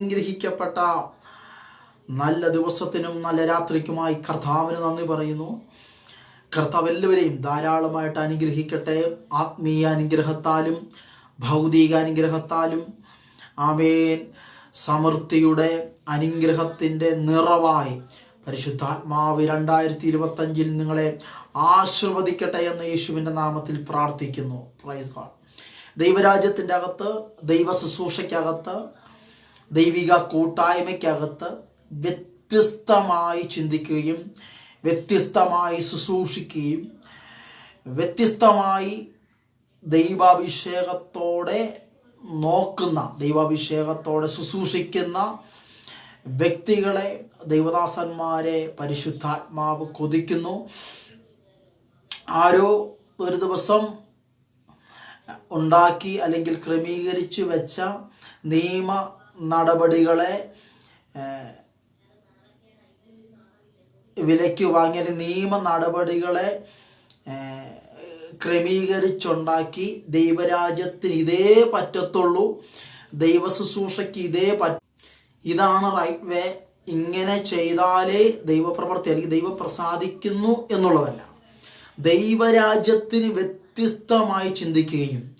അനുഗ്രഹിക്കപ്പെട്ട നല്ല ദിവസത്തിനും നല്ല രാത്രിക്കുമായി കർത്താവിന് നന്ദി പറയുന്നു. കർത്താവ് എല്ലാവരെയും ധാരാളമായിട്ട് അനുഗ്രഹിക്കട്ടെ. ആത്മീയ അനുഗ്രഹത്താലും ഭൗതിക അനുഗ്രഹത്താലും ആമേൻ. സമൃദ്ധിയുടെ അനുഗ്രഹത്തിന്റെ നിറവായി പരിശുദ്ധാത്മാവ് രണ്ടായിരത്തി ഇരുപത്തഞ്ചിൽ നിങ്ങളെ ആശീർവദിക്കട്ടെ എന്ന് യേശുവിന്റെ നാമത്തിൽ പ്രാർത്ഥിക്കുന്നു. പ്രൈസ് ഗോഡ് ദൈവരാജ്യത്തിന്റെ അകത്ത് ദൈവ ശുശ്രൂഷയ്ക്കകത്ത് ദൈവിക കൂട്ടായ്മയ്ക്കകത്ത് വ്യത്യസ്തമായി ചിന്തിക്കുകയും വ്യത്യസ്തമായി ശുശ്രൂഷിക്കുകയും വ്യത്യസ്തമായി ദൈവാഭിഷേകത്തോടെ നോക്കുന്ന ദൈവാഭിഷേകത്തോടെ ശുശ്രൂഷിക്കുന്ന വ്യക്തികളെ ദൈവദാസന്മാരെ പരിശുദ്ധാത്മാവ് കൊതിക്കുന്നു. ആരോ ഒരു ദിവസം ഉണ്ടാക്കി അല്ലെങ്കിൽ ക്രമീകരിച്ചു വെച്ച നിയമ നടപടികളെ വിലയ്ക്ക് വാങ്ങിയ നിയമ നടപടികളെ ക്രമീകരിച്ചുണ്ടാക്കി ദൈവരാജ്യത്തിന് ഇതേ പറ്റത്തുള്ളൂ. ദൈവ ശുശ്രൂഷയ്ക്ക് ഇതേ പറ്റ ഇതാണ് റൈറ്റ് വേ ഇങ്ങനെ ചെയ്താലേ ദൈവപ്രവർത്തി അല്ലെങ്കിൽ ദൈവം പ്രസാദിക്കുന്നു എന്നുള്ളതല്ല. ദൈവരാജ്യത്തിന് വ്യത്യസ്തമായി ചിന്തിക്കുകയും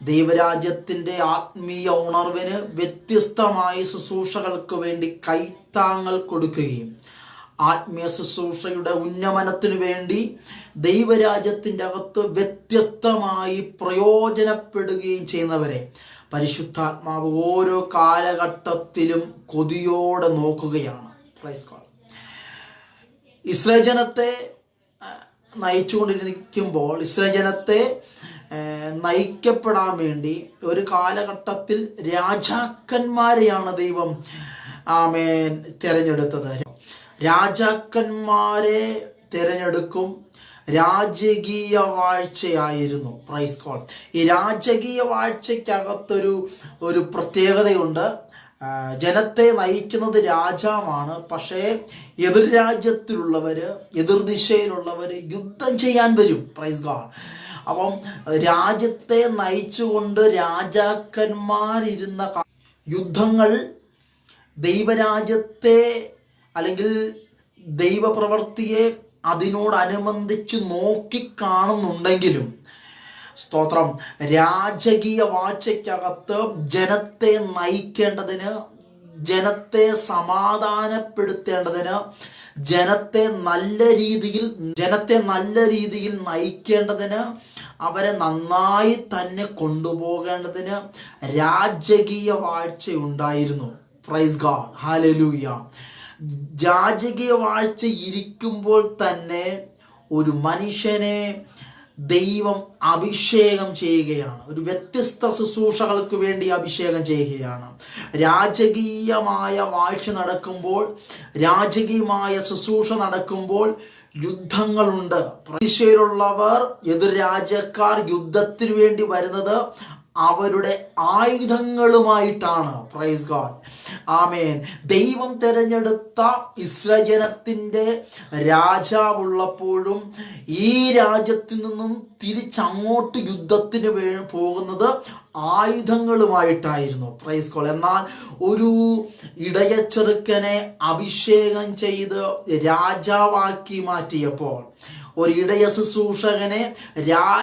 ദൈവരാജ്യത്തിന്റെ ആത്മീയ ഉണർവിന് വ്യത്യസ്തമായ ശുശ്രൂഷകൾക്ക് വേണ്ടി കൈത്താങ്ങൾ കൊടുക്കുകയും ആത്മീയ ശുശ്രൂഷയുടെ ഉന്നമനത്തിനു വേണ്ടി ദൈവരാജ്യത്തിന്റെ അകത്ത് വ്യത്യസ്തമായി പ്രയോജനപ്പെടുകയും ചെയ്യുന്നവരെ പരിശുദ്ധാത്മാവ് ഓരോ കാലഘട്ടത്തിലും കൊതിയോടെ നോക്കുകയാണ്. പ്രൈസ് ഗോഡ് ഇസ്രായേൽ ജനത്തെ അഹ്, നയിച്ചുകൊണ്ടിരിക്കുമ്പോൾ ഇസ്രായേൽ ജനത്തെ നയിക്കപ്പെടാൻ വേണ്ടി ഒരു കാലഘട്ടത്തിൽ രാജാക്കന്മാരെയാണ് ദൈവം ആമേൻ തിരഞ്ഞെടുത്തത്. രാജാക്കന്മാരെ തിരഞ്ഞെടുക്കും രാജകീയ വാഴ്ചയായിരുന്നു. പ്രൈസ് കോൾ ഈ രാജകീയ വാഴ്ചയ്ക്കകത്തൊരു ഒരു പ്രത്യേകതയുണ്ട്. ജനത്തെ നയിക്കുന്നത് രാജാവാണ്. പക്ഷേ എതിർ രാജ്യത്തിലുള്ളവർ എതിർദിശയിലുള്ളവർ യുദ്ധം ചെയ്യാൻ വരും. പ്രൈസ് ഗാഡ് അപ്പം രാജ്യത്തെ നയിച്ചുകൊണ്ട് രാജാക്കന്മാരിരുന്ന യുദ്ധങ്ങൾ ദൈവരാജ്യത്തെ അല്ലെങ്കിൽ ദൈവപ്രവൃത്തിയെ അതിനോടനുബന്ധിച്ച് നോക്കിക്കാണുന്നുണ്ടെങ്കിലും സ്തോത്രം രാജകീയ വാഴ്ചയ്ക്കകത്ത് ജനത്തെ നയിക്കേണ്ടതിന് ജനത്തെ സമാധാനപ്പെടുത്തേണ്ടതിന് ജനത്തെ നല്ല രീതിയിൽ ജനത്തെ നല്ല രീതിയിൽ നയിക്കേണ്ടതിന് അവരെ നന്നായി തന്നെ കൊണ്ടുപോകേണ്ടതിന് രാജകീയ വാഴ്ച ഉണ്ടായിരുന്നു പ്രൈസ് ഗാഡ് ഹാലലൂയ രാജകീയ വാഴ്ച ഇരിക്കുമ്പോൾ തന്നെ ഒരു മനുഷ്യനെ ദൈവം അഭിഷേകം ചെയ്യുകയാണ്. ഒരു വ്യത്യസ്ത ശുശ്രൂഷകൾക്ക് വേണ്ടി അഭിഷേകം ചെയ്യുകയാണ്. രാജകീയമായ വാഴ്ച നടക്കുമ്പോൾ രാജകീയമായ ശുശ്രൂഷ നടക്കുമ്പോൾ യുദ്ധങ്ങളുണ്ട്. പ്രതീക്ഷയിലുള്ളവർ എതിർ രാജ്യക്കാർ യുദ്ധത്തിന് വേണ്ടി വരുന്നത് അവരുടെ ആയുധങ്ങളുമായിട്ടാണ്. പ്രൈസ് ഗോഡ് ആമേൻ. ദൈവം തിരഞ്ഞെടുത്ത ഇസ്രജനത്തിന്റെ രാജാവുള്ളപ്പോഴും ഈ രാജ്യത്തിൽ നിന്നും തിരിച്ചങ്ങോട്ട് യുദ്ധത്തിന് വേ പോകുന്നത് ആയുധങ്ങളുമായിട്ടായിരുന്നു. പ്രൈസ് കോൾ എന്നാൽ ഒരു ഇടയച്ചെറുക്കനെ അഭിഷേകം ചെയ്ത് രാജാവാക്കി മാറ്റിയപ്പോൾ ഒരു ഇടയ ശുശ്രൂഷകനെ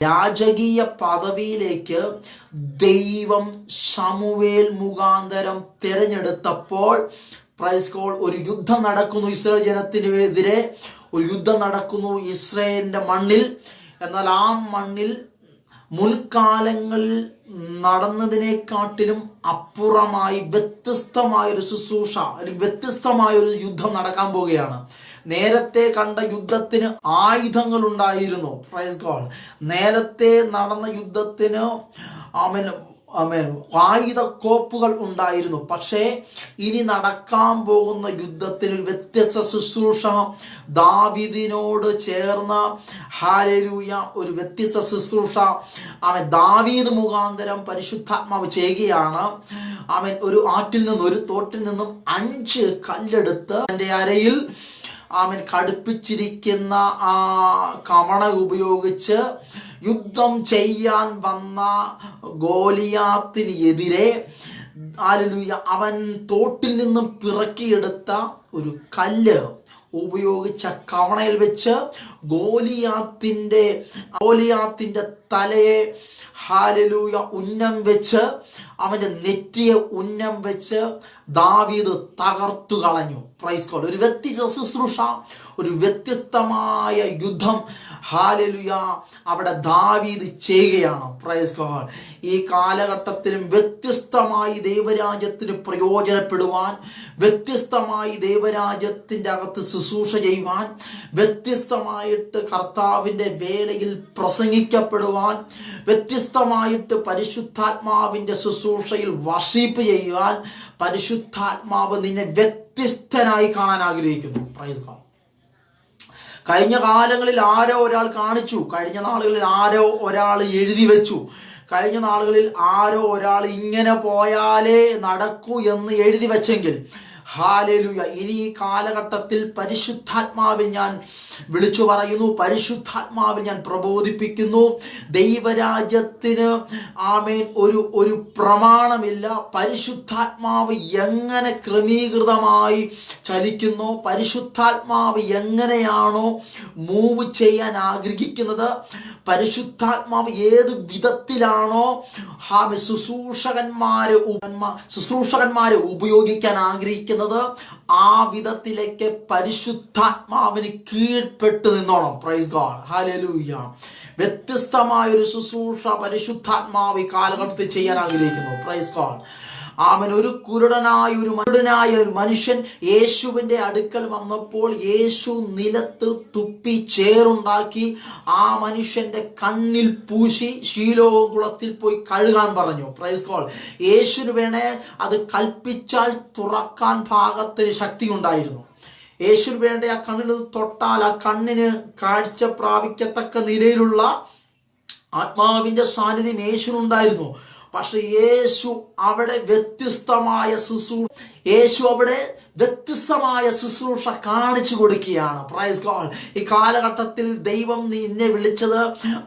രാജകീയ പദവിയിലേക്ക് ദൈവം ശമുവേൽ മുഖാന്തരം തിരഞ്ഞെടുത്തപ്പോൾ പ്രൈസ് കോൾ ഒരു യുദ്ധം നടക്കുന്നു ഇസ്രയേൽ ജനത്തിനെതിരെ. ഒരു യുദ്ധം നടക്കുന്നു ഇസ്രായേലിന്റെ മണ്ണിൽ. എന്നാൽ ആ മണ്ണിൽ മുൻകാലങ്ങളിൽ നടന്നതിനെക്കാട്ടിലും അപ്പുറമായി വ്യത്യസ്തമായൊരു ശുശ്രൂഷ അല്ലെങ്കിൽ വ്യത്യസ്തമായൊരു യുദ്ധം നടക്കാൻ പോവുകയാണ്. നേരത്തെ കണ്ട യുദ്ധത്തിന് ആയുധങ്ങൾ ഉണ്ടായിരുന്നു പ്രൈസ് ഗോഡ് നേരത്തെ നടന്ന യുദ്ധത്തിന് ആമേൻ ആമേൻ ആയുധ കോപ്പുകൾ ഉണ്ടായിരുന്നു. പക്ഷേ ഇനി നടക്കാൻ പോകുന്ന യുദ്ധത്തിന് വ്യത്യസ്ത ശുശ്രൂഷ ദാവീദിനോട് ചേർന്ന ഹാരരൂയ ഒരു വ്യത്യസ്ത ശുശ്രൂഷ. അവൻ ദാവീദ് മുഖാന്തരം പരിശുദ്ധാത്മാവ് ചെയ്യുകയാണ്. അവൻ ഒരു ആറ്റിൽ നിന്നും ഒരു തോട്ടിൽ നിന്നും അഞ്ച് കല്ലെടുത്ത് എന്റെ അരയിൽ അവൻ കടുപ്പിച്ചിരിക്കുന്ന ആ കമണ ഉപയോഗിച്ച് യുദ്ധം ചെയ്യാൻ വന്ന ഗോലിയാത്തിനെതിരെ ആലുയ അവൻ തോട്ടിൽ നിന്നും പിറക്കിയെടുത്ത ഒരു കല്ല് ഉപയോഗിച്ച കവണയിൽ വെച്ച് ഗോലിയാത്തിന്റെ ഗോലിയാത്തിന്റെ തലയെ ഹാലലൂയ ഉന്നം വെച്ച് അവന്റെ നെറ്റിയെ ഉന്നം വെച്ച് ദാവീദ് തകർത്തു കളഞ്ഞു. പ്രൈസ് കോൾ ഒരു വ്യക്തി ശുശ്രൂഷ ഒരു വ്യത്യസ്തമായ യുദ്ധം. ഹാലലുയ അവിടെ ദാവീദ് ചെയ്യുകയാണ്. പ്രൈസ് കോൾ ഈ കാലഘട്ടത്തിലും വ്യത്യസ്തമായി ദൈവരാജ്യത്തിന് പ്രയോജനപ്പെടുവാൻ വ്യത്യസ്തമായി ദൈവരാജ്യത്തിന്റെ അകത്ത് ശുശ്രൂഷ ചെയ്യുവാൻ വ്യത്യസ്തമായിട്ട് കർത്താവിന്റെ വേലയിൽ പ്രസംഗിക്കപ്പെടുവാൻ വ്യത്യസ്തമായിട്ട് പരിശുദ്ധാത്മാവിന്റെ ശുശ്രൂഷയിൽ വർഷിപ്പ് ചെയ്യുവാൻ പരിശുദ്ധാത്മാവ് നിന്നെ വ്യത്യസ്തനായി കാണാൻ ആഗ്രഹിക്കുന്നു. പ്രൈസ് ഗോഡ് കഴിഞ്ഞ കാലങ്ങളിൽ ആരോ ഒരാൾ കാണിച്ചു. കഴിഞ്ഞ നാളുകളിൽ ആരോ ഒരാൾ എഴുതി വെച്ചു. കഴിഞ്ഞ നാളുകളിൽ ആരോ ഒരാൾ ഇങ്ങനെ പോയാലേ നടക്കൂ എന്ന് എഴുതി വെച്ചെങ്കിൽ ഹാലലുയ. ഇനി ഈ കാലഘട്ടത്തിൽ പരിശുദ്ധാത്മാവിൽ ഞാൻ വിളിച്ചു പറയുന്നു. പരിശുദ്ധാത്മാവിൽ ഞാൻ പ്രബോധിപ്പിക്കുന്നു. ദൈവരാജ്യത്തിന് ആമേൻ. ഒരു ഒരു പ്രമാണമില്ല. പരിശുദ്ധാത്മാവ് എങ്ങനെ ക്രമീകൃതമായി ചലിക്കുന്നു? പരിശുദ്ധാത്മാവ് എങ്ങനെയാണോ മൂവ് ചെയ്യാൻ ആഗ്രഹിക്കുന്നത്? പരിശുദ്ധാത്മാവ് ഏത് വിധത്തിലാണോ ഹാമി ശുശ്രൂഷകന്മാരെ ശുശ്രൂഷകന്മാരെ ഉപയോഗിക്കാൻ ആഗ്രഹിക്കുന്നത്? ആ വിധത്തിലേക്ക് പരിശുദ്ധാത്മാവിന് കീഴ്പ്പെട്ട് നിന്നോണം. പ്രൈസ് ഗോഡ് ഹാലലൂയ വ്യത്യസ്തമായ ഒരു ശുശ്രൂഷ പരിശുദ്ധാത്മാവ് ഈ കാലഘട്ടത്തിൽ ചെയ്യാൻ ആഗ്രഹിക്കുന്നു. പ്രൈസ് ഗോഡ് അവൻ ഒരു കുരുടനായ ഒരു കുരുടനായ ഒരു മനുഷ്യൻ. യേശുവിന്റെ അടുക്കൽ വന്നപ്പോൾ യേശു നിലത്ത് തുപ്പി ചേറുണ്ടാക്കി ആ മനുഷ്യന്റെ കണ്ണിൽ പൂശി ശീലോകം കുളത്തിൽ പോയി കഴുകാൻ പറഞ്ഞു. പ്രൈസ് കോൾ യേശുവിന് വേണേ അത് കൽപ്പിച്ചാൽ തുറക്കാൻ ഭാഗത്തിന് ശക്തി ഉണ്ടായിരുന്നു യേശു വേണ്ട ആ കണ്ണിന് തൊട്ടാൽ ആ കണ്ണിന് കാഴ്ച പ്രാപിക്കത്തക്ക നിലയിലുള്ള ആത്മാവിന്റെ സാന്നിധ്യം യേശുനുണ്ടായിരുന്നു പക്ഷെ യേശു അവിടെ വ്യത്യസ്തമായ ശുശ്രൂഷ യേശു അവിടെ വ്യത്യസ്തമായ ശുശ്രൂഷ കാണിച്ചു കൊടുക്കുകയാണ്. പ്രൈസ് ഗോൾ ഈ കാലഘട്ടത്തിൽ ദൈവം നീ എന്നെ വിളിച്ചത്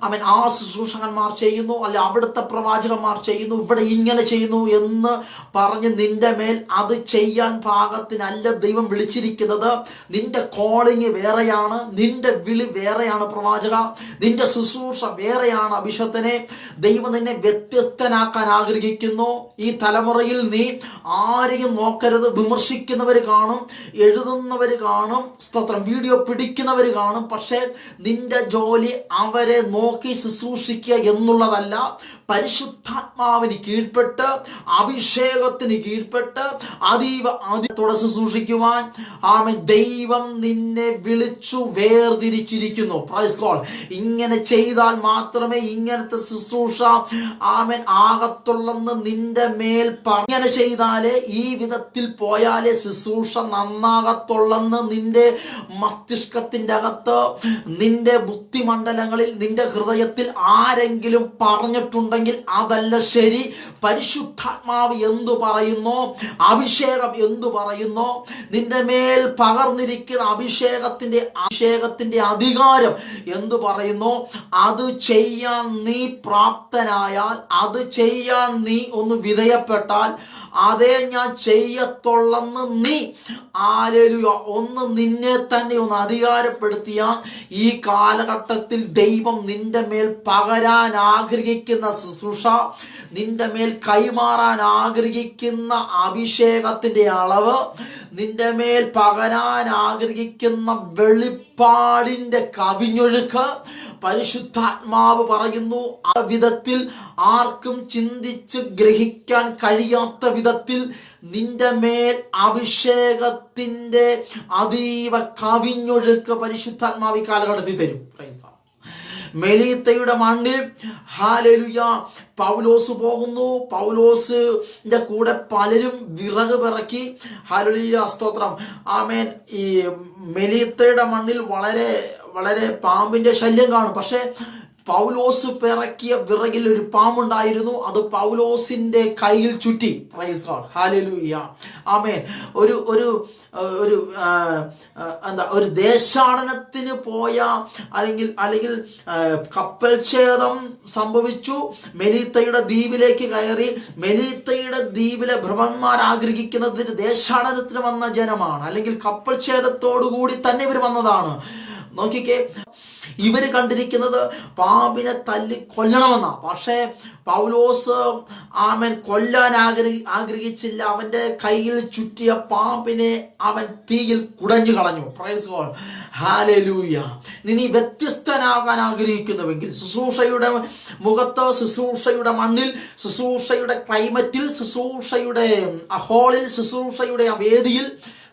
അവൻ ആ ശുശ്രൂഷകന്മാർ ചെയ്യുന്നു അല്ലെ അവിടുത്തെ പ്രവാചകന്മാർ ചെയ്യുന്നു ഇവിടെ ഇങ്ങനെ ചെയ്യുന്നു എന്ന് പറഞ്ഞ് നിന്റെ മേൽ അത് ചെയ്യാൻ പാകത്തിനല്ല ദൈവം വിളിച്ചിരിക്കുന്നത്. നിന്റെ കോളിങ് വേറെയാണ് നിന്റെ വിളി വേറെയാണ് പ്രവാചക നിന്റെ ശുശ്രൂഷ വേറെയാണ് അഭിഷത്തിനെ ദൈവം നിന്നെ വ്യത്യസ്തനാക്കാൻ ആഗ്രഹിക്കുന്നു. ഈ തലമുറയിൽ നീ ആരെയും നോക്കരുത് വിമർശിക്കുന്നവർ കാണും എഴുതുന്നവർ കാണും സ്തോത്രം വീഡിയോ പിടിക്കുന്നവർ കാണും. പക്ഷേ നിന്റെ ജോലി അവരെ നോക്കി ശുശ്രൂഷിക്കുക എന്നുള്ളതല്ല പരിശുദ്ധാത്മാവിന് കീഴ്പ്പെട്ട് അഭിഷേകത്തിന് കീഴ്പ്പെട്ട് അതീവ അതീവത്തോടെ ശുശ്രൂഷിക്കുവാൻ ആമെ ദൈവം നിന്നെ വിളിച്ചു വേർതിരിച്ചിരിക്കുന്നു. പ്രൈസ് ഗോൾ ഇങ്ങനെ ചെയ്താൽ മാത്രമേ ഇങ്ങനത്തെ ശുശ്രൂഷ ആമൻ ആകത്തുള്ളെന്ന് നിന്റെ മേൽ പറഞ്ഞ ചെയ്താലേ ഈ വിധത്തിൽ പോയാലേ ശുശ്രൂഷ നന്നാകത്തുള്ളെന്ന് നിന്റെ മസ്തിഷ്കത്തിന്റെ അകത്ത് നിന്റെ ബുദ്ധിമണ്ഡലങ്ങളിൽ നിന്റെ ഹൃദയത്തിൽ ആരെങ്കിലും പറഞ്ഞിട്ടുണ്ടെങ്കിൽ അതല്ല ശരി. പരിശുദ്ധാത്മാവ് എന്തു പറയുന്നു? അഭിഷേകം എന്തു പറയുന്നു? നിന്റെ മേൽ പകർന്നിരിക്കുന്ന അഭിഷേകത്തിന്റെ അഭിഷേകത്തിന്റെ അധികാരം എന്തു പറയുന്നു? അത് ചെയ്യാൻ നീ പ്രാപ്തനായാൽ അത് ചെയ്യാൻ നീ ഒന്ന് വിധേയപ്പെട്ടാൽ അതേ ഞാൻ ചെയ്യത്തുള്ളെന്ന് നീ. ആലേലുയ. ഒന്ന് നിന്നെ തന്നെ ഒന്ന് അധികാരപ്പെടുത്തിയ ഈ കാലഘട്ടത്തിൽ ദൈവം നിന്റെ മേൽ പകരാൻ ആഗ്രഹിക്കുന്ന ശുശ്രൂഷ നിന്റെ മേൽ കൈമാറാൻ ആഗ്രഹിക്കുന്ന അഭിഷേകത്തിന്റെ അളവ് നിന്റെ മേൽ പകരാൻ ആഗ്രഹിക്കുന്ന വെളിപ്പാടിന്റെ കവിഞ്ഞൊഴുക്ക്. പരിശുദ്ധാത്മാവ് പറയുന്നു ആ വിധത്തിൽ ആർക്കും ചിന്തിച്ച് ഗ്രഹിക്കാൻ കഴിയാത്ത വിധത്തിൽ നിന്റെ മേൽ അഭിഷേകത്തിന്റെ അതീവ കവിഞ്ഞൊഴുക്ക് പരിശുദ്ധാത്മാവി കാലഘട്ടത്തിൽ തരും. മെലീത്തയുടെ മണ്ണിൽ ഹാലലുയ പൗലോസ് പോകുന്നു. പൗലോസിന്റെ കൂടെ പലരും വിറക് പിറക്കി. ഹാലലുയ സ്തോത്രം. ആമേൻ ഈ മെലീത്തയുടെ മണ്ണിൽ വളരെ വളരെ പാമ്പിന്റെ ശല്യം കാണും. പക്ഷേ പൗലോസ് പിറക്കിയ വിറകിൽ ഒരു പാമ്പുണ്ടായിരുന്നു. അത് പൗലോസിന്റെ കയ്യിൽ ചുറ്റി. പ്രൈസ് ഗോഡ് ഹാലലൂയ ആമേൻ ഒരു ഒരു ഒരു എന്താ ഒരു ദേശാടനത്തിന് പോയ അല്ലെങ്കിൽ അല്ലെങ്കിൽ കപ്പൽ ഛേദം സംഭവിച്ചു. മെലീത്തയുടെ ദ്വീപിലേക്ക് കയറി. മെലീത്തയുടെ ദ്വീപിലെ ഭ്രമന്മാർ ആഗ്രഹിക്കുന്നതിന് ദേശാടനത്തിന് വന്ന ജനമാണ്. അല്ലെങ്കിൽ കപ്പൽ ഛേദത്തോടു കൂടി തന്നെ ഇവർ വന്നതാണ്. നോക്കിക്കേ ഇവർ കണ്ടിരിക്കുന്നത് പാമ്പിനെ തല്ലി കൊല്ലണമെന്നാ. പക്ഷേ പൗലോസ് ആമൻ കൊല്ലാൻ ആഗ്രഹി ആഗ്രഹിച്ചില്ല. അവന്റെ കയ്യിൽ ചുറ്റിയ പാമ്പിനെ അവൻ തീയിൽ കുടഞ്ഞു കളഞ്ഞു. പ്രൈസ് ഗോഡ് ഹാലലൂയ നീ വ്യത്യസ്തനാകാൻ ആഗ്രഹിക്കുന്നുവെങ്കിൽ ശുശ്രൂഷയുടെ മുഖത്ത് ശുശ്രൂഷയുടെ മണ്ണിൽ ശുശ്രൂഷയുടെ ക്ലൈമറ്റിൽ ശുശ്രൂഷയുടെ ഹോളിൽ ശുശ്രൂഷയുടെ വേദിയിൽ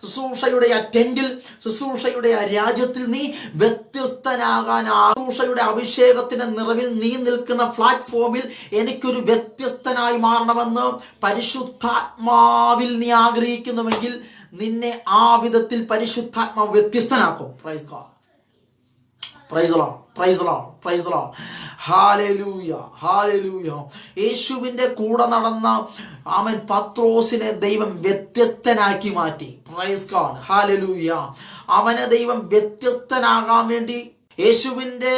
ശുശ്രൂഷയുടെ ആ ടെന്റിൽ ശുശ്രൂഷയുടെ ആ രാജ്യത്തിൽ നീ വ്യത്യസ്തനാകാൻ ആശ്രൂഷയുടെ അഭിഷേകത്തിന്റെ നിറവിൽ നീ നിൽക്കുന്ന പ്ലാറ്റ്ഫോമിൽ എനിക്കൊരു വ്യത്യസ്തനായി മാറണമെന്ന് പരിശുദ്ധാത്മാവിൽ നീ ആഗ്രഹിക്കുന്നുവെങ്കിൽ നിന്നെ ആ വിധത്തിൽ പരിശുദ്ധാത്മാവ് വ്യത്യസ്തനാക്കും. Praise God praise lord praise lord praise lord hallelujah hallelujah യേശുവിന്റെ കൂടെ നടന്ന അവൻ പത്രോസിനെ ദൈവം വ്യത്യസ്തനാക്കി മാറ്റി. പ്രൈസ് ഗോഡ് ഹാലലൂയ അവനെ ദൈവം വ്യത്യസ്തനാകാൻ വേണ്ടി യേശുവിന്റെ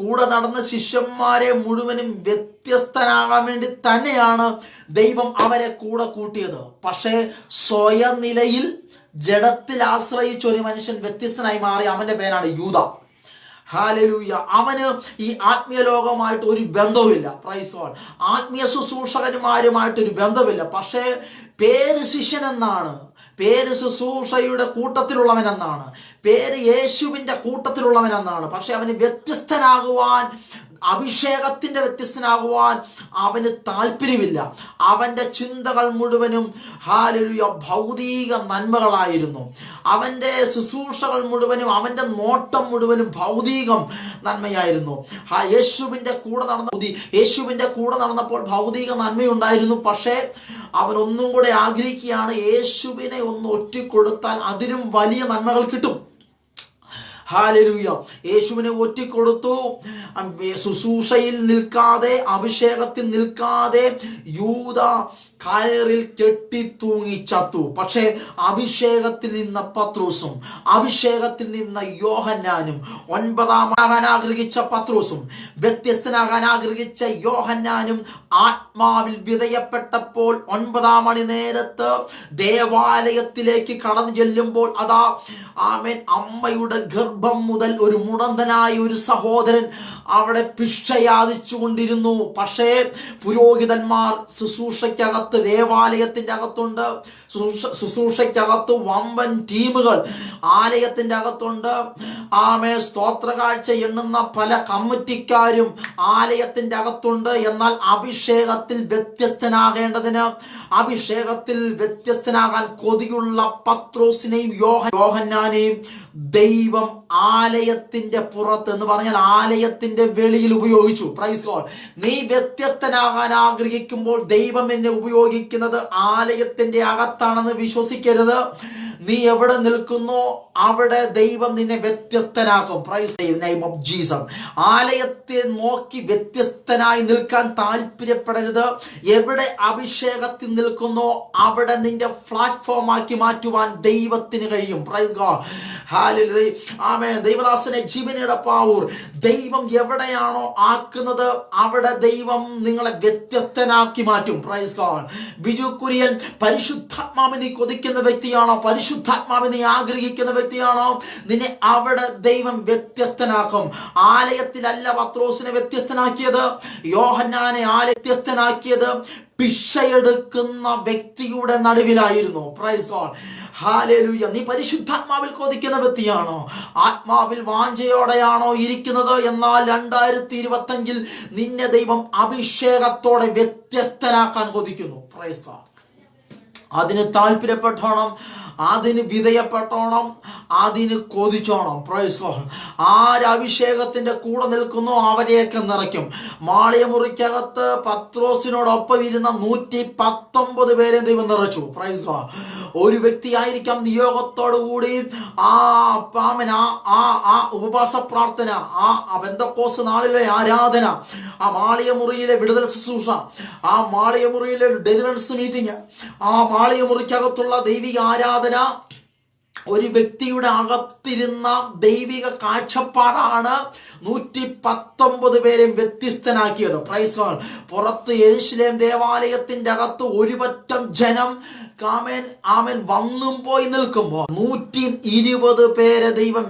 കൂടെ നടന്ന ശിഷ്യന്മാരെ മുഴുവനും വ്യത്യസ്തനാകാൻ വേണ്ടി തന്നെയാണ് ദൈവം അവരെ കൂടെ കൂട്ടിയത്. പക്ഷേ സ്വയം നിലയിൽ ജഡത്തിൽ ആശ്രയിച്ച ഒരു മനുഷ്യൻ വ്യത്യസ്തനായി മാറി. അവന്റെ പേരാണ് യൂത ഹാലലൂയ. അവന് ഈ ആത്മീയ ലോകമായിട്ട് ഒരു ബന്ധവുമില്ല. പ്രൈസ് ഗോൾ ആത്മീയ ശുശ്രൂഷകന്മാരുമായിട്ട് ഒരു ബന്ധമില്ല. പക്ഷേ പേര് ശിഷ്യൻ എന്നാണ്. പേര് ശുശ്രൂഷയുടെ കൂട്ടത്തിലുള്ളവൻ എന്നാണ്. പേര് യേശുവിന്റെ കൂട്ടത്തിലുള്ളവൻ എന്നാണ്. പക്ഷെ അവന് വ്യത്യസ്തനാകുവാൻ അഭിഷേകത്തിന്റെ വ്യത്യസ്തനാകുവാൻ അവന് താല്പര്യമില്ല. അവന്റെ ചിന്തകൾ മുഴുവനും ഹാലലുയ ഭൗതിക നന്മകളായിരുന്നു. അവന്റെ ശുശ്രൂഷകൾ മുഴുവനും അവന്റെ നോട്ടം മുഴുവനും ഭൗതികം നന്മയായിരുന്നു. ആ യേശുവിന്റെ കൂടെ നടന്ന യേശുവിന്റെ കൂടെ നടന്നപ്പോൾ ഭൗതിക നന്മയുണ്ടായിരുന്നു. പക്ഷേ അവൻ ഒന്നും കൂടെ ആഗ്രഹിക്കുകയാണ് യേശുവിനെ ഒന്ന് ഒറ്റിക്കൊടുത്താൽ അതിലും വലിയ നന്മകൾ കിട്ടും. ഹാലലൂയ. യേശുവിനെ ഒറ്റിക്കൊടുത്തു. ശുശ്രൂഷയിൽ നിൽക്കാതെ അഭിഷേകത്തിൽ നിൽക്കാതെ യൂത കയറിൽ കെട്ടി തൂങ്ങി ചത്തു. പക്ഷേ അഭിഷേകത്തിൽ നിന്ന പത്രൂസും അഭിഷേകത്തിൽ നിന്ന യോഹന്നാനും ഒൻപതാമാകാൻ ആഗ്രഹിച്ച പത്രൂസും വ്യത്യസ്തനാകാൻ ആഗ്രഹിച്ച യോഹന്നാനും ആത്മാവിൽ വിധയപ്പെട്ടപ്പോൾ ഒൻപതാം മണി നേരത്ത് ദേവാലയത്തിലേക്ക് കടന്നു ചെല്ലുമ്പോൾ അതാ ആമേൻ അമ്മയുടെ ഗർഭം മുതൽ ഒരു മുടന്തനായ ഒരു സഹോദരൻ അവിടെ ഭിക്ഷയാദിച്ചു കൊണ്ടിരുന്നു പക്ഷേ പുരോഹിതന്മാർ ശുശ്രൂഷയ്ക്കകത്ത് ദേവാലയത്തിന്റെ അകത്തുണ്ട് ശുശ്രൂഷ ശുശ്രൂഷയ്ക്കകത്ത് വമ്പൻ ടീമുകൾ ആലയത്തിന്റെ അകത്തുണ്ട്. ആമേ സ്തോത്ര കാഴ്ച എണ്ണുന്ന പല കമ്മിറ്റിക്കാരും ആലയത്തിന്റെ അകത്തുണ്ട്. എന്നാൽ അഭിഷേകത്തിൽ വ്യത്യസ്തനാകേണ്ടതിന് അഭിഷേകത്തിൽ വ്യത്യസ്തനാകാൻ കൊതിയുള്ള പത്രോസിനെയും യോഹ യോഹന്നാനെയും ദൈവം ആലയത്തിന്റെ പുറത്ത് എന്ന് പറഞ്ഞാൽ ആലയത്തിന്റെ വെളിയിൽ ഉപയോഗിച്ചു. പ്രൈസ് ഗോഡ് നീ വ്യത്യസ്തനാകാൻ ആഗ്രഹിക്കുമ്പോൾ ദൈവം എന്നെ ഉപയോഗിക്കുന്നത് ആലയത്തിന്റെ അകത്താണെന്ന് വിശ്വസിക്കരുത്. നീ എവിടെ നിൽക്കുന്നു? അവിടെ ദൈവം നിന്നെ വ്യത്യസ്തനാക്കും. പ്രൈസ് നെയിം ഓഫ് ജീസസ് ആലയത്തെ നോക്കി വ്യത്യസ്തനായി നിൽക്കാൻ താല്പര്യപ്പെടരുത്. എവിടെ അഭിഷേകത്തിൽ നിൽക്കുന്നു അവിടെ നിന്റെ പ്ലാറ്റ്ഫോം ആക്കി മാറ്റുവാൻ ദൈവത്തിന് കഴിയും. പ്രൈസ് ഹാലലൂയ ആമേ ദൈവദാസനെ ജീവനയുടെ പാവൂർ ദൈവം എവിടെയാണോ ആക്കുന്നത് അവിടെ ദൈവം നിങ്ങളെ വ്യത്യസ്തനാക്കി മാറ്റും. പ്രൈസ് ഗോഡ് ബിജു കുര്യൻ പരിശുദ്ധാത്മാവിനെ കൊതിക്കുന്ന വ്യക്തിയാണോ? പരിശുദ്ധാത്മാവിനെ ആഗ്രഹിക്കുന്ന വ്യക്തിയാണോ? നിന്നെ അവിടെ ദൈവം വ്യത്യസ്തനാക്കും. ആലയത്തിലല്ല പത്രോസിനെ വ്യത്യസ്തനാക്കിയത്. യോഹന്നാനെ വ്യത്യസ്തനാക്കിയത് ഭിക്ഷയെടുക്കുന്ന വ്യക്തിയുടെ നടുവിലായിരുന്നു. പ്രൈസ് ഗോൾ ഹാലേലൂയ നീ പരിശുദ്ധാത്മാവിൽ കൊതിക്കുന്ന വ്യക്തിയാണോ? ആത്മാവിൽ വാഞ്ചയോടെയാണോ ഇരിക്കുന്നത്? എന്നാൽ രണ്ടായിരത്തി ഇരുപത്തഞ്ചിൽ നിന്നെ ദൈവം അഭിഷേകത്തോടെ വ്യത്യസ്തനാക്കാൻ കൊതിക്കുന്നു. പ്രൈസ് ഗോൾ അതിന് താല്പര്യപ്പെട്ടോണം അതിന് വിധേയപ്പെട്ടോണം അതിന് കൊതിച്ചോണം. പ്രൈസ് ആരഭിഷേകത്തിന്റെ കൂടെ നിൽക്കുന്നു അവരെയൊക്കെ നിറയ്ക്കും. മാളിയമുറിക്കകത്ത് പത്രോസിനോടൊപ്പം ഇരുന്ന നൂറ്റി പത്തൊമ്പത് പേരെ ദൈവം നിറച്ചു. പ്രൈസ് ഗോഡ് ഒരു വ്യക്തിയായിരിക്കാം നിയോഗത്തോടുകൂടി. ആ പാമന ആ ആ ഉപവാസ പ്രാർത്ഥന ആ ബന്ധക്കോസ് നാളിലെ ആരാധന ആ മാളിയ മുറിയിലെ വിടുതൽ ശുശ്രൂഷ ആ മാളിയ മുറിയിലെ ഡെലിവറൻസ് മീറ്റിംഗ് ആ മാളിയ മുറിക്കകത്തുള്ള ദൈവിക ആരാധന ഒരു വ്യക്തിയുടെ അകത്തിരുന്ന ദൈവിക കാഴ്ചപ്പാടാണ് നൂറ്റി പത്തൊമ്പത് പേരെയും വ്യത്യസ്തനാക്കിയത്. പ്രൈസ് ഗോഡ് പുറത്ത് യെരുശലേം ദേവാലയത്തിന്റെ അകത്ത് ഒരുപറ്റം ജനം കാമേൻ ആമേൻ വന്നും പോയി നിൽക്കുമ്പോൾ നൂറ്റി ഇരുപത് പേരെ ദൈവം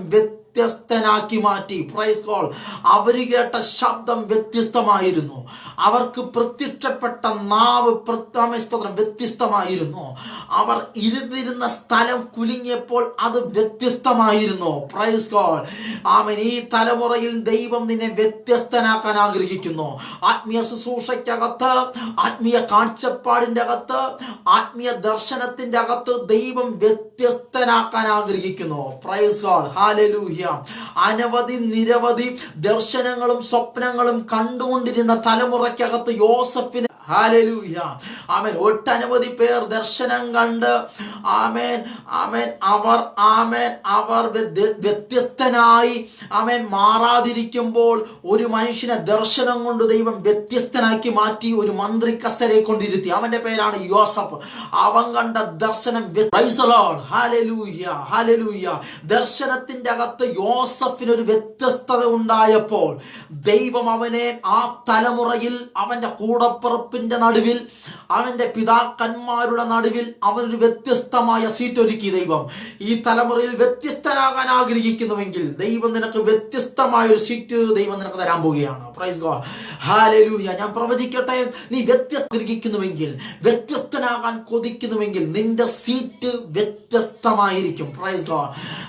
വ്യത്യസ്തനാക്കി മാറ്റി. പ്രൈസ് കോൾ അവർ കേട്ട ശബ്ദം വ്യത്യസ്തമായിരുന്നു. അവർക്ക് പ്രത്യക്ഷപ്പെട്ട നാവ് പ്രത്യാമസ്തോത്രം വ്യത്യസ്തമായിരുന്നു. അവർ ഇരുന്നിരുന്ന സ്ഥലം കുലുങ്ങിയപ്പോൾ അത് വ്യത്യസ്തമായിരുന്നു. പ്രൈസ് കോൾ ആമൻ. ഈ തലമുറയിൽ ദൈവം നിന്നെ വ്യത്യസ്തനാക്കാൻ ആഗ്രഹിക്കുന്നു. ആത്മീയ ശുശ്രൂഷയ്ക്കകത്ത് ആത്മീയ കാഴ്ചപ്പാടിന്റെ അകത്ത് ആത്മീയ ദർശനത്തിന്റെ അകത്ത് ദൈവം വ്യത്യസ്തനാക്കാൻ ആഗ്രഹിക്കുന്നു. പ്രൈസ് ഗോഡ് ഹാലലൂഹ്യ അനവധി നിരവധി ദർശനങ്ങളും സ്വപ്നങ്ങളും കണ്ടുകൊണ്ടിരുന്ന തലമുറയ്ക്കകത്ത് യോസഫിന് ഹാലലൂഹ്യ ആമേൻ. ഒട്ടനവധി പേർ ദർശനം കണ്ട്. ആമേൻ. ആമേൻ. അവർ ആമേൻ. അവർ വ്യ- വ്യത്യസ്തനായി. ആമേൻ. മാറാതിരിക്കുമ്പോൾ ഒരു മനുഷ്യനെ ദർശനം കൊണ്ട് ദൈവം വ്യത്യസ്തനാക്കി മാറ്റി ഒരു മന്ത്രി കസരെ കൊണ്ടിരുത്തി. അവന്റെ പേരാണ് യോസഫ്. അവൻ കണ്ട ദർശനം ഹാലലൂയ. Hallelujah. ദർശനത്തിന്റെ അകത്ത് യോസഫിന് ഒരു വ്യത്യസ്തത ഉണ്ടായപ്പോൾ ദൈവം അവനെ ആ തലമുറയിൽ അവന്റെ കൂടപ്പിറപ്പിന്റെ നടുവിൽ അവന്റെ പിതാക്കന്മാരുടെ നടുവിൽ അവനൊരു വ്യത്യസ്തമായ സീറ്റ് ഒരുക്കി ദൈവം. ഈ തലമുറയിൽ വ്യത്യസ്തരാകാൻ ആഗ്രഹിക്കുന്നുവെങ്കിൽ ദൈവം നിനക്ക് വ്യത്യസ്തമായ ഒരു സീറ്റ് ദൈവം നിനക്ക് തരാൻ പോവുകയാണ്. പ്രൈസ് ഗോഡ് ഹാലലൂയ ഞാൻ പ്രവചിക്കട്ടെ? നീ വ്യത്യസ്ത ആഗ്രഹിക്കുന്നുവെങ്കിൽ വ്യത്യസ്തനാകാൻ കൊതിക്കുന്നുവെങ്കിൽ നിന്റെ സീറ്റ് വ്യത്യസ്തമായിരിക്കും. പ്രൈസ് ഗോ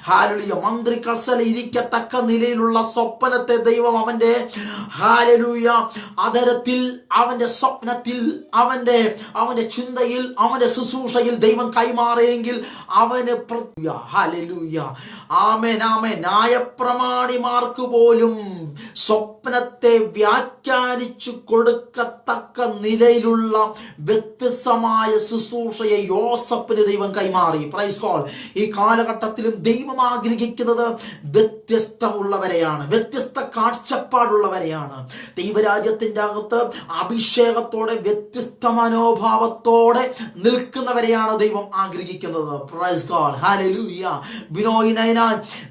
ഹാലലൂയ മന്ത്രി കസല ഇരിക്കത്തക്ക നിലയിലുള്ള സ്വപ്നത്തെ ദൈവം അവന്റെ ഹാലലൂയ അതരത്തിൽ അവന്റെ സ്വപ്നത്തിൽ അവന്റെ അവന്റെ ചിന്തയിൽ അവന്റെ ശുശ്രൂഷയിൽ ദൈവം കൈമാറിയെങ്കിൽ അവന് ഹാലലൂയ ആമേൻ ആമേൻ. ന്യായപ്രമാണിമാർക്ക് പോലും സ്വപ്നത്തെ വ്യാഖ്യാനിച്ചു കൊടുക്കത്തക്ക നിലയിലുള്ള വ്യത്യസ്തമായ ശുശ്രൂഷയെ യോസപ്പിന് ദൈവം കൈമാറി. പ്രൈസ് കോൾ ഈ കാലഘട്ടത്തിലും ദൈവം ആഗ്രഹിക്കുന്നത് വ്യത്യസ്തമുള്ളവരെയാണ് വ്യത്യസ്ത കാഴ്ചപ്പാടുള്ളവരെയാണ്. ദൈവരാജ്യത്തിന്റെ അകത്ത് അഭിഷേകത്തോടെ വ്യത്യസ്ത മനോഭാവത്തോടെ നിൽക്കുന്നവരെയാണ് ദൈവം ആഗ്രഹിക്കുന്നത്. പ്രൈസ്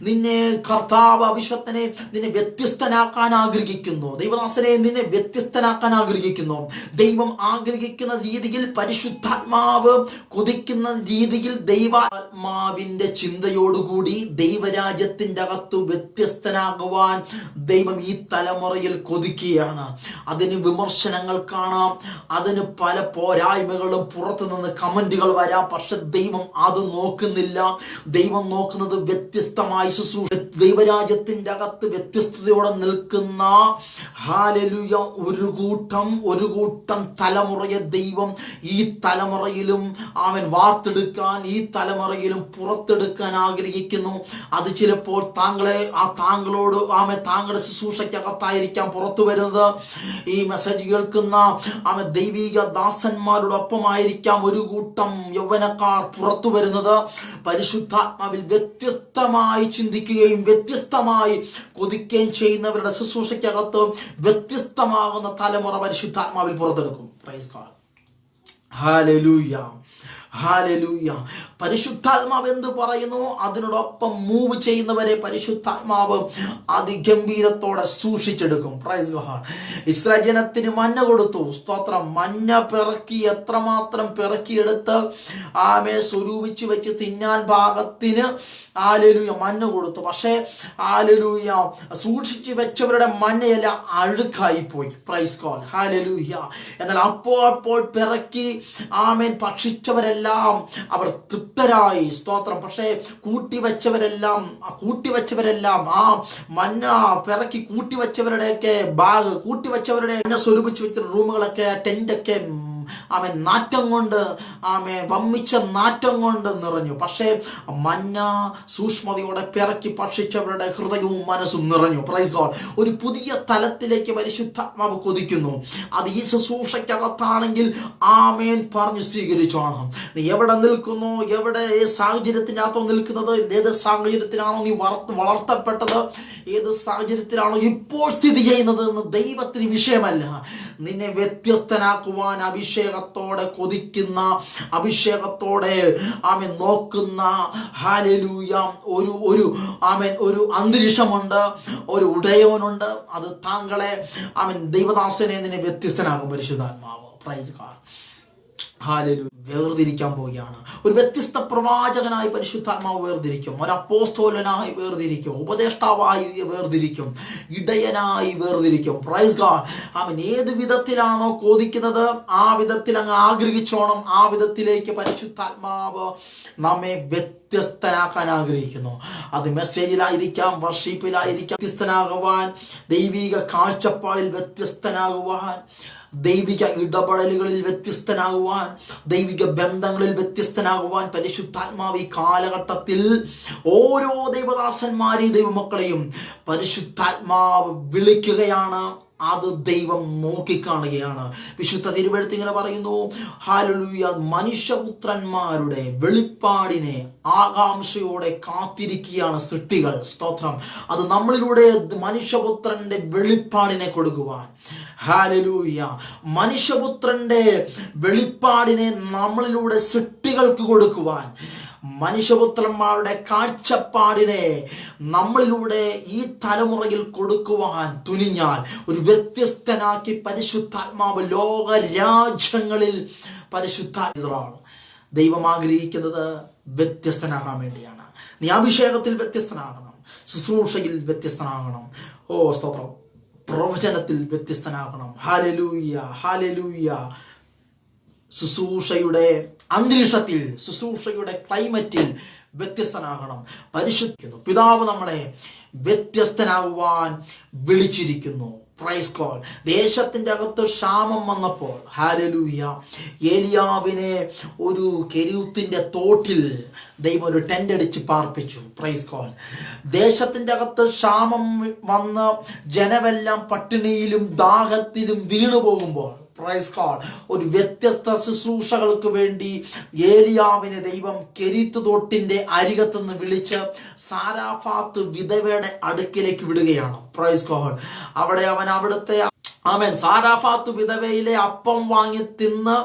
നിന്നെ കർത്താവ് അഭിഷത്തിനെ നിന്നെ വ്യത്യസ്തനാക്കാൻ ആഗ്രഹിക്കുന്നു. ദൈവദാസനെ നിന്നെ വ്യത്യസ്തനാക്കാൻ ആഗ്രഹിക്കുന്നു. ദൈവം ആഗ്രഹിക്കുന്ന രീതിയിൽ പരിശുദ്ധാത്മാവ് കൊതിക്കുന്ന രീതിയിൽ ദൈവാത്മാവിന്റെ ചിന്തയോടുകൂടി ദൈവരാജ്യത്തിന്റെ അകത്ത് വ്യത്യസ്തനാകുവാൻ ദൈവം ഈ തലമുറയിൽ കൊതിക്കുകയാണ്. അതിന് വിമർശനങ്ങൾ കാണാം. അതിന് പല പോരായ്മകളും പുറത്തു നിന്ന് കമന്റുകൾ വരാം. പക്ഷെ ദൈവം അത് നോക്കുന്നില്ല. ദൈവം നോക്കുന്നത് വ്യത്യസ്തമായി ശുശ്രൂഷ ദൈവരാജ്യത്തിന്റെ അകത്ത് വ്യത്യസ്തതയോടെ നിൽക്കുന്ന ഹാലലുയ ഒരു കൂട്ടം ഒരു കൂട്ടം തലമുറയെ ദൈവം ഈ തലമുറയിലും അവൻ വാർത്തെടുക്കാൻ ഈ തലമുറയിലും പുറത്തെടുക്കാൻ ആഗ്രഹിക്കുന്നു. അത് ചിലപ്പോൾ താങ്കളെ ആ താങ്കളോട് ആമെ താങ്കളുടെ ശുശ്രൂഷയ്ക്കകത്തായിരിക്കാം പുറത്തു വരുന്നത്. ഈ മെസ്സേജ് കേൾക്കുന്ന ആമൻ ദൈവിക ദാസന്മാരോടൊപ്പമായിരിക്കാം ഒരു കൂട്ടം യൗവനക്കാർ പുറത്തു വരുന്നത്. പരിശുദ്ധാത്മാവിൽ വ്യത്യസ്തമായി ചിന്തിക്കുകയും വ്യത്യസ്തമായി കൊതിക്കുകയും ചെയ്യുന്നവരുടെ ശുശ്രൂഷയ്ക്കകത്ത് വ്യത്യസ്തമാകുന്ന തലമുറ പരിശുദ്ധാത്മാവിൽ പുറത്തെടുക്കും. Praise hallelujah hallelujah. പരിശുദ്ധാത്മാവ് എന്ത് പറയുന്നു? അതിനോടൊപ്പം മൂവ് ചെയ്യുന്നവരെ പരിശുദ്ധാത്മാവ് അതിഗംഭീരത്തോടെ സൂക്ഷിച്ചെടുക്കും. പ്രൈസ് ഇസ്രായേൽ ജനത്തിന് മഞ്ഞ കൊടുത്തു. സ്തോത്രം. മഞ്ഞ പിറക്കി എത്രമാത്രം പിറക്കിയെടുത്ത് ആമെ സ്വരൂപിച്ച് വെച്ച് തിന്നാൻ പാകത്തിന് ആലലൂയ മഞ്ഞ കൊടുത്തു. പക്ഷേ ആലലൂയ സൂക്ഷിച്ച് വെച്ചവരുടെ മഞ്ഞയെല്ലാം അഴുക്കായി പോയി. പ്രൈസ് കോൾ ഹാലലൂഹ്യ എന്നാൽ അപ്പോൾ അപ്പോൾ പിറക്കി ആമേൻ. ഭക്ഷിച്ചവരെല്ലാം അവർ തൃപ്തരായി. സ്തോത്രം. പക്ഷേ കൂട്ടിവെച്ചവരെല്ലാം കൂട്ടിവെച്ചവരെല്ലാം ആ മഞ്ഞ പിറക്കി കൂട്ടിവെച്ചവരുടെയൊക്കെ ബാഗ് കൂട്ടിവെച്ചവരുടെ എന്നെ സ്വരൂപിച്ച് വെച്ച റൂമുകളൊക്കെ ടെന്റൊക്കെ അവൻ നാറ്റം കൊണ്ട് ആമേ വമ്മിച്ച നാറ്റം കൊണ്ട് നിറഞ്ഞു. പക്ഷേ മഞ്ഞ സൂക്ഷ്മതയോടെ പിറക്കി ഭക്ഷിച്ചവരുടെ ഹൃദയവും മനസ്സും നിറഞ്ഞു. പ്രൈസ് ഗോഡ് ഒരു പുതിയ തലത്തിലേക്ക് പരിശുദ്ധാത്മാവ് കൊതിക്കുന്നു. അത് ഈ ശുശ്രൂഷയ്ക്കകത്താണെങ്കിൽ ആമേൻ പറഞ്ഞു സ്വീകരിച്ചോണം. നീ എവിടെ നിൽക്കുന്നു? എവിടെ സാഹചര്യത്തിനകത്തോ നിൽക്കുന്നത്? ഏത് സാഹചര്യത്തിലാണോ നീ വളർത്ത വളർത്തപ്പെട്ടത്? ഏത് സാഹചര്യത്തിലാണോ ഇപ്പോൾ സ്ഥിതി ചെയ്യുന്നത് എന്ന് ദൈവത്തിന് വിഷയമല്ല. നിന്നെ വ്യത്യസ്തനാക്കുവാൻ അഭിഷേകത്തോടെ കൊതിക്കുന്ന അഭിഷേകത്തോടെ ആമൻ നോക്കുന്ന ഹാലലൂയ ഒരു ഒരു ആമൻ ഒരു അന്തരീക്ഷമുണ്ട് ഒരു ഉടയവനുണ്ട് അത് താങ്കളെ ആമൻ ദൈവദാസനെ നിന്നെ വ്യത്യസ്തനാകും പരിശുദ്ധാത്മാവ്. പ്രൈസ് കാർ ഹാലലു വേർതിരിക്കാൻ പോവുകയാണ്. ഒരു വ്യത്യസ്ത പ്രവാചകനായി പരിശുദ്ധാത്മാവ് വേർതിരിക്കും. ഒരു വേർതിരിക്കും. ഉപദേഷ്ടാവായി വേർതിരിക്കും. ഇടയനായി വേർതിരിക്കും. പ്രൈസ് ഗാഡ് അവൻ ഏത് വിധത്തിലാണോ കോതിക്കുന്നത് ആ വിധത്തിൽ അങ്ങ് ആഗ്രഹിച്ചോണം. ആ വിധത്തിലേക്ക് പരിശുദ്ധാത്മാവ് നമ്മെ വ്യത്യസ്തനാക്കാൻ ആഗ്രഹിക്കുന്നു. അത് മെസ്സേജിലായിരിക്കാം വർഷിപ്പിലായിരിക്കാം. വ്യത്യസ്തനാകുവാൻ ദൈവിക കാഴ്ചപ്പാടിൽ വ്യത്യസ്തനാകുവാൻ ദൈവിക ഇടപെടലുകളിൽ വ്യത്യസ്തനാകുവാൻ ദൈവിക ബന്ധങ്ങളിൽ വ്യത്യസ്തനാകുവാൻ പരിശുദ്ധാത്മാവ് ഈ കാലഘട്ടത്തിൽ ഓരോ ദൈവദാസന്മാരെയും ദൈവമക്കളെയും പരിശുദ്ധാത്മാവ് വിളിക്കുകയാണ്. അത് ദൈവം നോക്കിക്കാണുകയാണ്. വിശുദ്ധ തിരുവഴുത്ത് ഇങ്ങനെ പറയുന്നു ഹാലലുയ മനുഷ്യപുത്രന്മാരുടെ വെളിപ്പാടിനെ ആകാംക്ഷയോടെ കാത്തിരിക്കുകയാണ് സൃഷ്ടികൾ. സ്തോത്രം. അത് നമ്മളിലൂടെ മനുഷ്യപുത്രന്റെ വെളിപ്പാടിനെ കൊടുക്കുവാൻ ഹാലലൂയ. മനുഷ്യപുത്രന്റെ വെളിപ്പാടിനെ നമ്മളിലൂടെ സൃഷ്ടികൾക്ക് കൊടുക്കുവാൻ മനുഷ്യപുത്രന്മാരുടെ കാഴ്ചപ്പാടിനെ നമ്മളിലൂടെ ഈ തലമുറയിൽ കൊടുക്കുവാൻ തുനിഞ്ഞാൽ ഒരു വ്യത്യസ്തനാക്കി പരിശുദ്ധാത്മാവ് ലോക രാജ്യങ്ങളിൽ പരിശുദ്ധാത്മാവാണ് ദൈവം ആഗ്രഹിക്കുന്നത് വ്യത്യസ്തനാകാൻ വേണ്ടിയാണ്. നീ അഭിഷേകത്തിൽ വ്യത്യസ്തനാകണം ശുശ്രൂഷയിൽ വ്യത്യസ്തനാകണം. ഓ സ്തോത്രം. പ്രവചനത്തിൽ വ്യത്യസ്തനാകണം. ഹാലലൂയ ഹാലലൂയ ശുശ്രൂഷയുടെ അന്തരീക്ഷത്തിൽ ശുശ്രൂഷയുടെ ക്ലൈമറ്റിൽ വ്യത്യസ്തനാകണം. പരിശുദ്ധിക്കുന്നു പിതാവ് നമ്മളെ വ്യത്യസ്തനാകുവാൻ വിളിച്ചിരിക്കുന്നു. പ്രൈസ് കോൾ ദേശത്തിന്റെ അകത്ത് ക്ഷാമം വന്നപ്പോൾ ഹാരലൂയ ഏലിയാവിനെ ഒരു കെരൂത്തിന്റെ തോട്ടിൽ ദൈവം ഒരു ടെന്റ് അടിച്ച് പാർപ്പിച്ചു. പ്രൈസ് കോൾ ദേശത്തിന്റെ അകത്ത് ക്ഷാമം വന്ന് ജനമെല്ലാം പട്ടിണിയിലും ദാഹത്തിലും വീണു പോകുമ്പോൾ പ്രൈസ് കാൾ ഒരു വ്യത്യസ്ത ശുശ്രൂഷകൾക്ക് വേണ്ടി ഏലിയാവിനെ ദൈവം കെരീത്ത് തോട്ടിന്റെ അരികത്തുനിന്ന് വിളിച്ച് സാരാഫാത്ത് വിധവയുടെ അടുക്കിലേക്ക് വിടുകയാണ്. പ്രൈസ് കോൾ അവിടെ അവൻ അവിടുത്തെ ആമേൻ. സാരാഫാത്ത് വിധവയിലെ അപ്പം വാങ്ങി തിന്ന്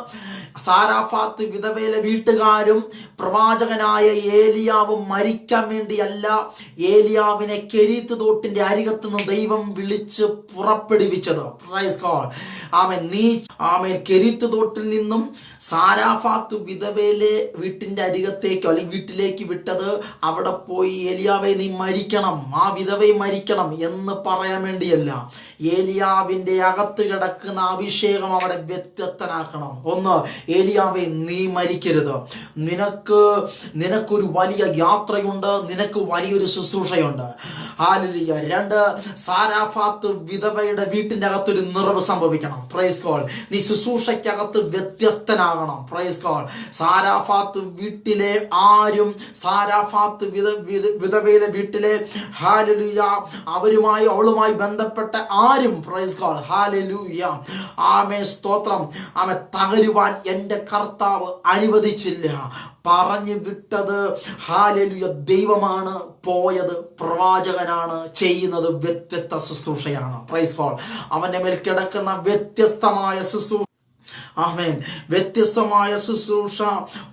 സാരാഫാത്ത് വിധവയിലെ വീട്ടുകാരും പ്രവാചകനായ ഏലിയാവും മരിക്കാൻ വേണ്ടിയല്ല ഏലിയാവിനെ കെരീത്ത് തോട്ടിന്റെ അരികത്ത് നിന്ന് ദൈവം വിളിച്ച് പുറപ്പെടുവിച്ചത്. ആമേൻ. നീ ആമേൻ. കെരീത്ത് തോട്ടിൽ നിന്നും സാരാഫാത്ത് വിധവയിലെ വീട്ടിന്റെ അരികത്തേക്കോ അല്ലെങ്കിൽ വീട്ടിലേക്ക് വിട്ടത് അവിടെ പോയി ഏലിയാവെ നീ മരിക്കണം ആ വിധവയെ മരിക്കണം എന്ന് പറയാൻ വേണ്ടിയല്ല. ഏലിയാവിന്റെ അകത്ത് കിടക്കുന്ന അഭിഷേകം അവിടെ വ്യത്യസ്തനാക്കണം. ഒന്ന് ഏലിയാവെ നീ മരിക്കരുത്. നിനക്ക് നിനക്കൊരു വലിയ യാത്രയുണ്ട് നിനക്ക് വലിയൊരു ശുശ്രൂഷയുണ്ട്. ഹാലിയ രണ്ട് സാരാഫാത്ത് വിധവയുടെ വീട്ടിന്റെ അകത്തൊരു നിറവ് സംഭവിക്കണം. പ്രൈസ് കോൾ നീ ശുശ്രൂഷയ്ക്കകത്ത് വ്യത്യസ്തനാകണം. പ്രൈസ് കോൾ സാരാഫാത്ത് വീട്ടിലെ ആരും സാരാഫാത്ത് വിധ വിധവയുടെ വീട്ടിലെ ഹാലലുയ അവരുമായി അവളുമായി ബന്ധപ്പെട്ട ആരും. പ്രൈസ് കോൾ ഹാലലുയ ആമേ സ്തോത്രം. ആമെ തകരുവാൻ എന്റെ കർത്താവ് അനുവദിച്ചില്ല. പറഞ്ഞു വിട്ടത് ഹാലലുയ ദൈവമാണ് പോയത് പ്രവാചകനാണ് ചെയ്യുന്നത് വ്യത്യസ്ത ശുശ്രൂഷയാണ്. പ്രൈസ് ഫോൾ അവന്റെ മേൽ കിടക്കുന്ന വ്യത്യസ്തമായ ശുശ്രൂഷ ആമേൻ. വ്യത്യസ്തമായ ശുശ്രൂഷ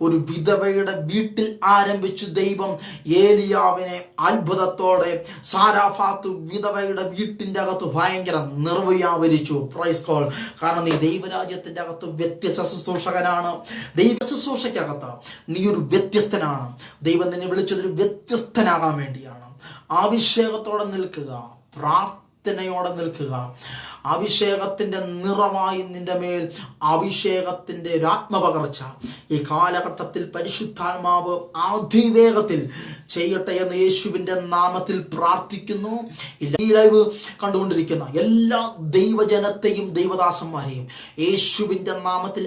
ഒരു വിധവയുടെ വീട്ടിൽ ആരംഭിച്ചു ദൈവം. ഏലിയാവിനെ അത്ഭുതത്തോടെ സാരാഫാത്തു വിധവയുടെ വീട്ടിന്റെ അകത്ത് ഭയങ്കര നിർവ്യാപരിച്ചു പ്രൈസ് കോൾ കാരണം നീ ദൈവരാജ്യത്തിന്റെ അകത്ത് വ്യത്യസ്ത ശുശ്രൂഷകനാണ്. ദൈവ ശുശ്രൂഷയ്ക്കകത്ത് നീ ഒരു വ്യത്യസ്തനാണ്. ദൈവം നിന്നെ വിളിച്ചതൊരു വ്യത്യസ്തനാകാൻ വേണ്ടിയാണ്. അഭിഷേകത്തോടെ നിൽക്കുക. പ്രാർത്ഥന പ്രാർത്ഥനയോടെ നിൽക്കുക. അഭിഷേകത്തിന്റെ നിറമായി നിന്റെ മേൽ അഭിഷേകത്തിന്റെ ഒരു ആത്മപകർച്ച ഈ കാലഘട്ടത്തിൽ പരിശുദ്ധാത്മാവ് അതിവേഗത്തിൽ ചെയ്യട്ടെ എന്ന് യേശുവിന്റെ നാമത്തിൽ പ്രാർത്ഥിക്കുന്നു. ഈ ലൈവ് കണ്ടുകൊണ്ടിരിക്കുന്ന എല്ലാ ദൈവജനത്തെയും ദൈവദാസന്മാരെയും യേശുവിന്റെ നാമത്തിൽ